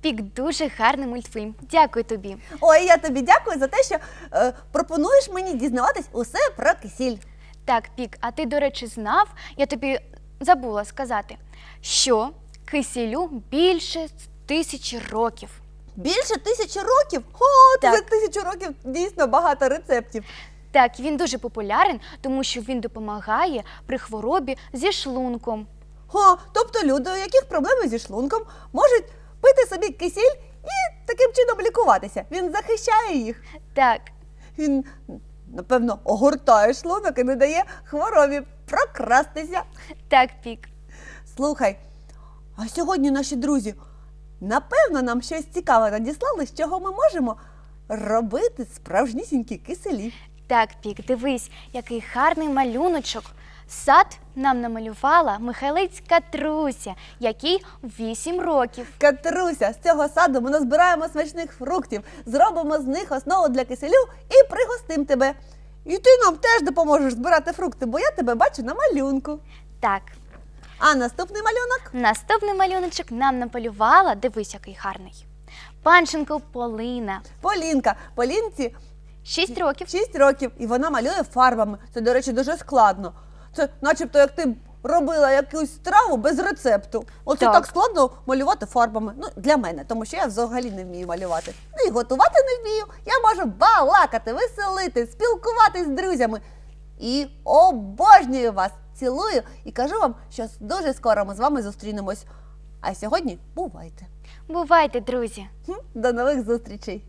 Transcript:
Пік дуже гарний мультфільм. Дякую тобі. Ой, я тобі дякую за те, що е, пропонуєш мені дізнаватись усе про кисіль. Так, Пік, а ти, до речі, знав, я тобі забула сказати, що кисілю більше тисячі років. Більше тисячі років? О, Так. за тисячу років дійсно багато рецептів. Так, він дуже популярен, тому що він допомагає при хворобі зі шлунком. О, тобто люди, у яких проблеми зі шлунком, можуть пити собі кисіль і таким чином лікуватися. Він захищає їх. Так, Він, напевно, огортає шлунок і не дає хворобі прокрастися. так, Пік. Слухай, а сьогодні наші друзі, напевно, нам щось цікаве надіслали, з чого ми можемо робити справжнісінькі киселі. Так, Пік, дивись, який гарний малюночок. Сад нам намалювала Михайлицька Труся, який 8 років. Катруся, з цього саду ми назбираємо смачних фруктів, зробимо з них основу для киселю і пригостим тебе. І ти нам теж допоможеш збирати фрукти, бо я тебе бачу на малюнку. Так, А наступний малюнок наступний малюночок нам намалювала, дивись, який гарний. Панченко Полина, Полінка. Полінці 6 років. 6 років, і вона малює фарбами. Це, до речі, дуже складно. Це начебто як ти робила якусь страву без рецепту. Оце так, Так. складно малювати фарбами. Ну, для мене, тому що я взагалі не вмію малювати. Ну і готувати не вмію. Я можу балакати, веселити, спілкуватись з друзями. І обожнюю вас, цілую і кажу вам, що дуже скоро ми з вами зустрінемось. А сьогодні бувайте. Бувайте, друзі! Хм, До нових зустрічей!